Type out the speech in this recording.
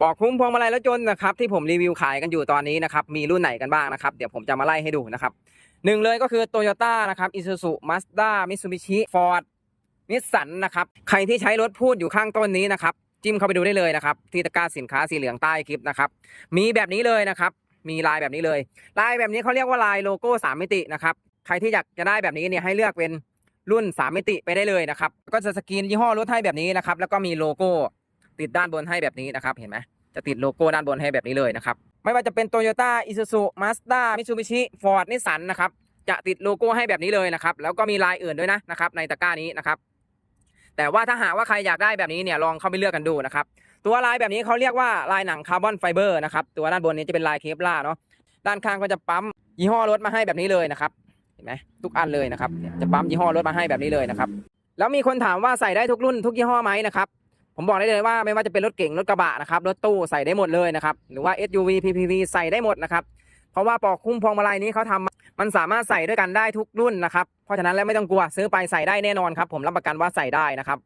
ปอกคุ้มพวงมาลัยรถยนต์นะครับที่ผมรีวิวขายกันอยู่ตอนนี้นะครับมีรุ่นไหนกันบ้างนะครับเดี๋ยวผมจะมาไล่ให้ดูนะครับหนึ่งเลยก็คือโตโยต้านะครับอิซูซุมาสด้ามิตซูบิชิฟอร์ดนิสสันนะครับใครที่ใช้รถพูดอยู่ข้างต้นนี้นะครับจิ้มเข้าไปดูได้เลยนะครับที่ตะกร้าสินค้าสีเหลืองใต้คลิปนะครับมีแบบนี้เลยนะครับมีลายแบบนี้เลย ลายแบบนี้เขาเรียกว่าลายโลโก้สามมิตินะครับใครที่อยากจะได้แบบนี้เนี่ยให้เลือกเป็นรุ่นสามมิติไปได้เลยนะครับก็จะสกรีนยี่ห้อรถให้แบบนี้นะครับแล้วก็มีโลโก้ ติดด้านบนให้แบบนี้นะครับเห็นไหมจะติดโลโก้ด้านบนให้แบบนี้เลยนะครับไม่ว่าจะเป็น Toyota Isuzu Mazda Mitsubishi Ford Nissan นะครับจะติดโลโก้ให้แบบนี้เลยนะครับแล้วก็มีลายอื่นด้วยนะนะครับในตะกร้านี้นะครับแต่ว่าถ้าหากว่าใครอยากได้แบบนี้เนี่ยลองเข้าไปเลือกกันดูนะครับตัวลายแบบนี้เขาเรียกว่าลายหนังคาร์บอนไฟเบอร์นะครับตัวด้านบนนี้จะเป็นลายเคปลาเนาะด้านข้างก็จะปั๊มยี่ห้อรถมาให้แบบนี้เลยนะครับเห็นไหมทุกอันเลยนะครับจะปั๊มยี่ห้อรถมาให้แบบนี้เลยนะครับแล้วมีคนถามว่าใส่ได้ทุกรุ่นทุกยี่ห้อไหมนะครับ ผมบอกได้เลยว่าไม่ว่าจะเป็นรถเก่งรถกระบะนะครับรถตู้ใส่ได้หมดเลยนะครับหรือว่า SUV PPV ใส่ได้หมดนะครับเพราะว่าปอกคุ้มพวงมาลัยนี้เขาทำมันสามารถใส่ด้วยกันได้ทุกรุ่นนะครับเพราะฉะนั้นแล้วไม่ต้องกลัวซื้อไปใส่ได้แน่นอนครับผมรับประกันว่าใส่ได้นะครับ